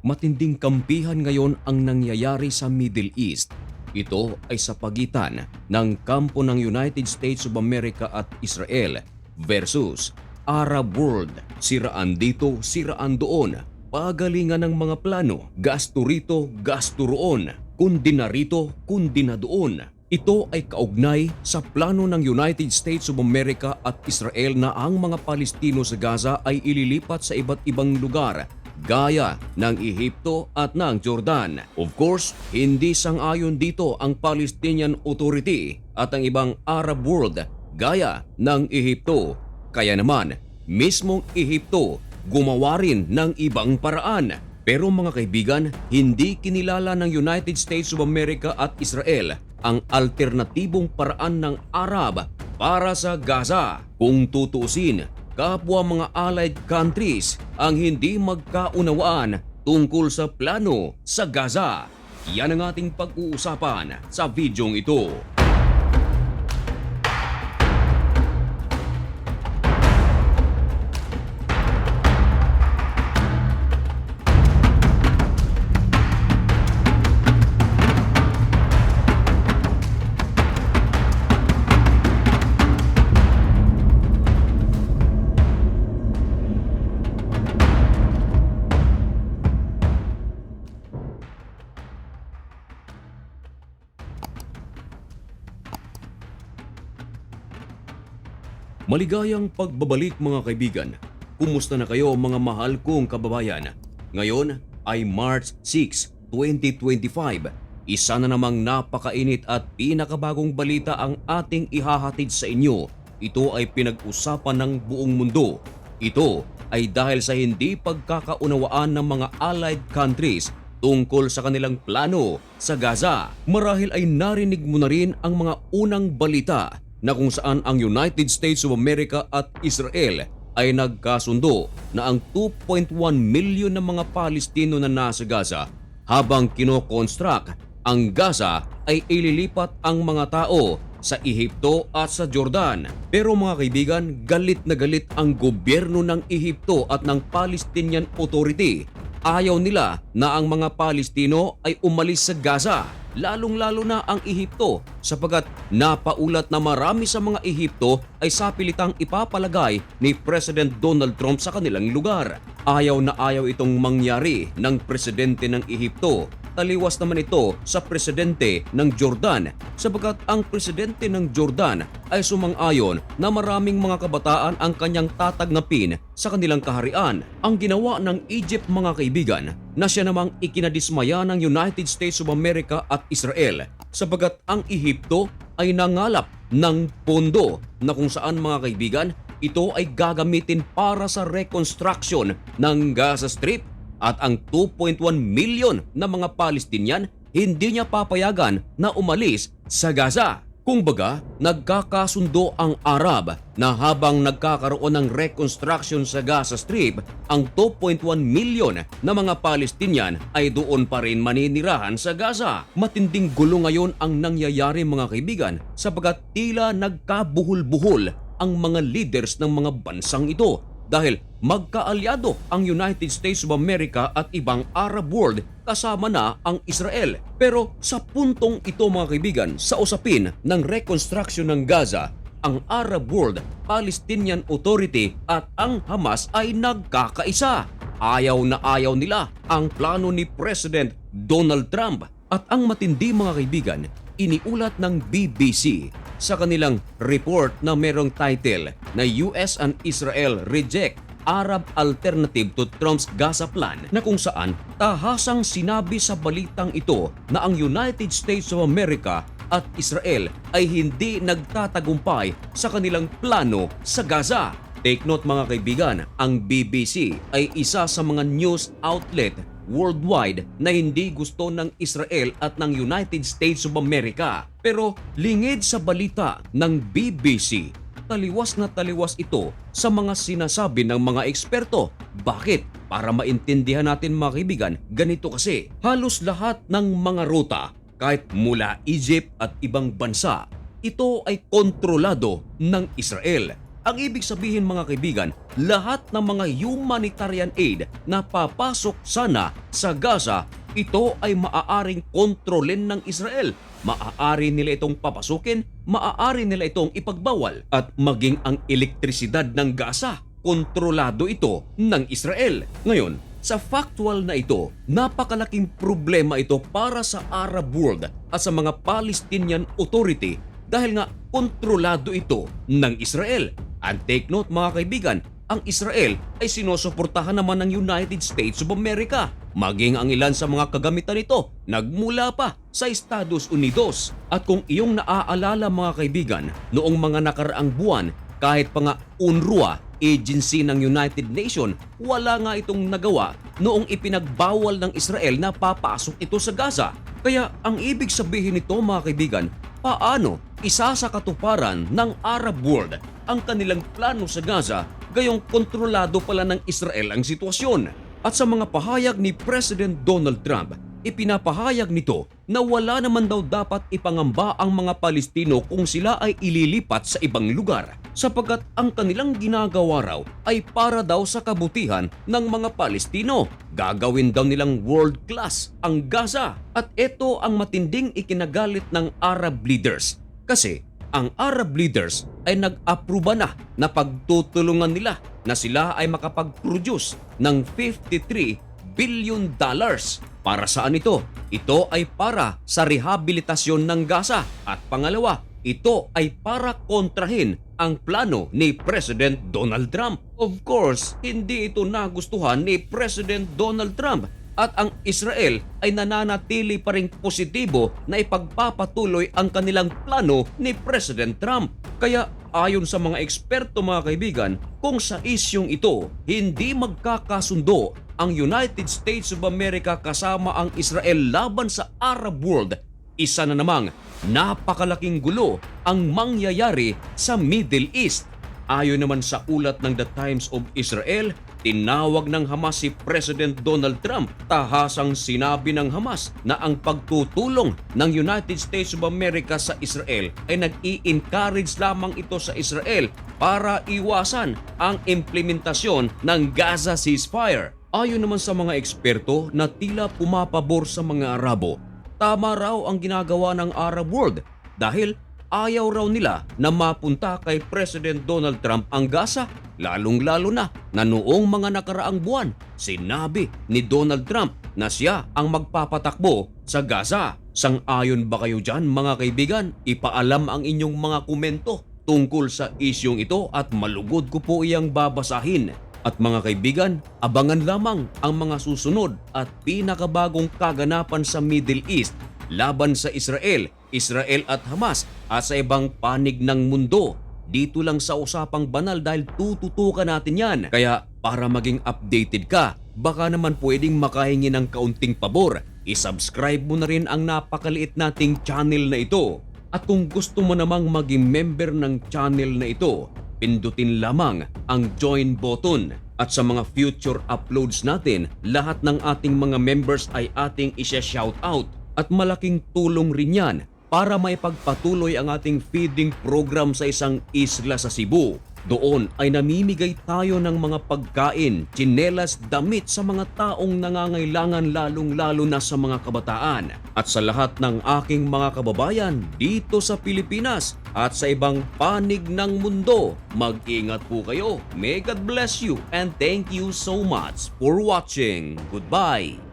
Matinding kampihan ngayon ang nangyayari sa Middle East. Ito ay sa pagitan ng kampo ng United States of America at Israel versus Arab world. Siraan dito, siraan doon. Pagalingan ng mga plano, gasto rito, gasto roon. Kundi na rito, kundi na doon. Ito ay kaugnay sa plano ng United States of America at Israel na ang mga Palestino sa Gaza ay ililipat sa iba't ibang lugar gaya ng Ehipto at ng Jordan. Of course, hindi sang-ayon dito ang Palestinian Authority at ang ibang Arab world gaya ng Ehipto. Kaya naman, mismong Ehipto gumawa rin ng ibang paraan. Pero mga kaibigan, hindi kinilala ng United States of America at Israel ang alternatibong paraan ng Arab para sa Gaza. Kung tutusin, kapwa mga allied countries ang hindi magkaunawaan tungkol sa plano sa Gaza. Yan ang ating pag-uusapan sa videong ito. Maligayang pagbabalik mga kaibigan. Kumusta na kayo mga mahal kong kababayan? Ngayon ay March 6, 2025. Isa na namang napakainit at pinakabagong balita ang ating ihahatid sa inyo. Ito ay pinag-usapan ng buong mundo. Ito ay dahil sa hindi pagkakaunawaan ng mga allied countries tungkol sa kanilang plano sa Gaza. Marahil ay narinig mo na rin ang mga unang balita na kung saan ang United States of America at Israel ay nagkasundo na ang 2.1 milyon na mga Palestino na nasa Gaza habang kinokonstruct ang Gaza ay ililipat ang mga tao sa Ehipto at sa Jordan. Pero mga kaibigan, galit na galit ang gobyerno ng Ehipto at ng Palestinian Authority. Ayaw nila na ang mga Palestino ay umalis sa Gaza lalong-lalo na ang Ehipto sapagat napaulat na marami sa mga Ehipto ay sapilitang ipapalagay ni President Donald Trump sa kanilang lugar. Ayaw na ayaw itong mangyari ng presidente ng Ehipto. Taliwas naman ito sa presidente ng Jordan sapagat ang presidente ng Jordan ay sumang-ayon na maraming mga kabataan ang kanyang tatagnapin sa kanilang kaharian. Ang ginawa ng Egypt mga kaibigan na siya namang ikinadismaya ng United States of America at Israel sapagat ang Ehipto ay nangalap ng pondo na kung saan mga kaibigan ito ay gagamitin para sa reconstruction ng Gaza Strip at ang 2.1 milyon na mga Palestinian hindi niya papayagan na umalis sa Gaza. Kung baga, nagkakasundo ang Arab na habang nagkakaroon ng reconstruction sa Gaza Strip, ang 2.1 milyon na mga Palestinian ay doon pa rin maninirahan sa Gaza. Matinding gulo ngayon ang nangyayari mga kaibigan sapagkat tila nagkabuhol-buhol ang mga leaders ng mga bansang ito dahil magkaalyado ang United States of America at ibang Arab world kasama na ang Israel. Pero sa puntong ito mga kaibigan, sa usapin ng reconstruction ng Gaza, ang Arab world, Palestinian Authority at ang Hamas ay nagkakaisa. Ayaw na ayaw nila ang plano ni President Donald Trump at ang matindi mga kaibigan, iniulat ng BBC sa kanilang report na merong title na US and Israel reject Arab alternative to Trump's Gaza plan na kung saan tahasang sinabi sa balitang ito na ang United States of America at Israel ay hindi nagtatagumpay sa kanilang plano sa Gaza. Take note mga kaibigan, ang BBC ay isa sa mga news outlet worldwide na hindi gusto ng Israel at ng United States of America. Pero lingid sa balita ng BBC, taliwas na taliwas ito sa mga sinasabi ng mga eksperto. Bakit? Para maintindihan natin mga kaibigan, ganito kasi. Halos lahat ng mga ruta, kahit mula Egypt at ibang bansa, ito ay kontrolado ng Israel. Ang ibig sabihin mga kaibigan, lahat ng mga humanitarian aid na papasok sana sa Gaza, ito ay maaaring kontrolin ng Israel. Maaari nila itong papasukin, maaari nila itong ipagbawal at maging ang elektrisidad ng Gaza, kontrolado ito ng Israel. Ngayon, sa factual na ito, napakalaking problema ito para sa Arab world at sa mga Palestinian Authority dahil nga kontrolado ito ng Israel. And take note mga kaibigan, ang Israel ay sinusuportahan naman ng United States of America. Maging ang ilan sa mga kagamitan nito nagmula pa sa Estados Unidos. At kung iyong naaalala mga kaibigan, noong mga nakaraang buwan, kahit pa nga UNRWA, agency ng United Nation, wala nga itong nagawa noong ipinagbawal ng Israel na papasok ito sa Gaza. Kaya ang ibig sabihin nito mga kaibigan, paano isa sa katuparan ng Arab world ang kanilang plano sa Gaza gayong kontrolado pala ng Israel ang sitwasyon. At sa mga pahayag ni President Donald Trump, ipinapahayag nito na wala naman daw dapat ipangamba ang mga Palestino kung sila ay ililipat sa ibang lugar sapagkat ang kanilang ginagawa raw ay para daw sa kabutihan ng mga Palestino. Gagawin daw nilang world class ang Gaza at ito ang matinding ikinagalit ng Arab leaders kasi ang Arab leaders ay nag-aproba na na pagtutulungan nila na sila ay makapag-produce ng 53 billion dollars. Para saan ito? Ito ay para sa rehabilitasyon ng Gaza. At pangalawa, ito ay para kontrahin ang plano ni President Donald Trump. Of course, hindi ito nagustuhan ni President Donald Trump at ang Israel ay nananatili pa rin positibo na ipagpapatuloy ang kanilang plano ni President Trump. Kaya ayon sa mga eksperto mga kaibigan, kung sa isyong ito hindi magkakasundo ang United States of America kasama ang Israel laban sa Arab world, isa na namang napakalaking gulo ang mangyayari sa Middle East. Ayon naman sa ulat ng The Times of Israel, tinawag ng Hamas si President Donald Trump. Tahasang sinabi ng Hamas na ang pagtutulong ng United States of America sa Israel ay nag-i-encourage lamang ito sa Israel para iwasan ang implementasyon ng Gaza ceasefire. Ayon naman sa mga eksperto na tila pumapabor sa mga Arabo, tama raw ang ginagawa ng Arab world dahil ayaw raw nila na mapunta kay President Donald Trump ang Gaza lalong-lalo na na noong mga nakaraang buwan sinabi ni Donald Trump na siya ang magpapatakbo sa Gaza. Sang-ayon ba kayo dyan mga kaibigan? Ipaalam ang inyong mga komento tungkol sa isyong ito at malugod ko po iyang babasahin. At mga kaibigan, abangan lamang ang mga susunod at pinakabagong kaganapan sa Middle East laban sa Israel, Israel at Hamas at sa ibang panig ng mundo. Dito lang sa usapang banal dahil tututukan natin yan. Kaya para maging updated ka, baka naman pwedeng makahingi ng kaunting pabor. I-subscribe mo na rin ang napakaliit nating channel na ito. At kung gusto mo namang maging member ng channel na ito, pindutin lamang ang join button. At sa mga future uploads natin, lahat ng ating mga members ay ating isya-shout out. At malaking tulong rin yan para maipagpatuloy ang ating feeding program sa isang isla sa Cebu. Doon ay namimigay tayo ng mga pagkain, tsinelas, damit sa mga taong nangangailangan lalong-lalo na sa mga kabataan. At sa lahat ng aking mga kababayan dito sa Pilipinas at sa ibang panig ng mundo, mag-ingat po kayo. May God bless you and thank you so much for watching. Goodbye!